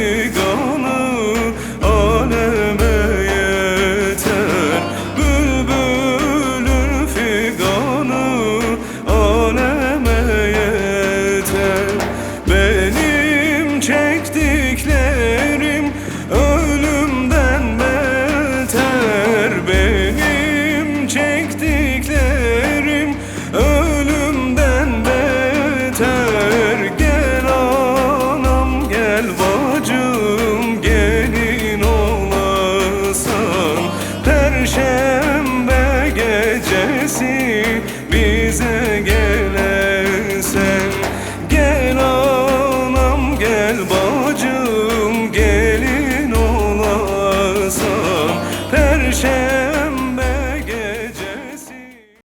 figanı aleme yeter. Bülbülün figanı aleme yeter. Benim çektiklerim ölümden beter. Benim çektiklerim Gel bacım gelin olasan perşembe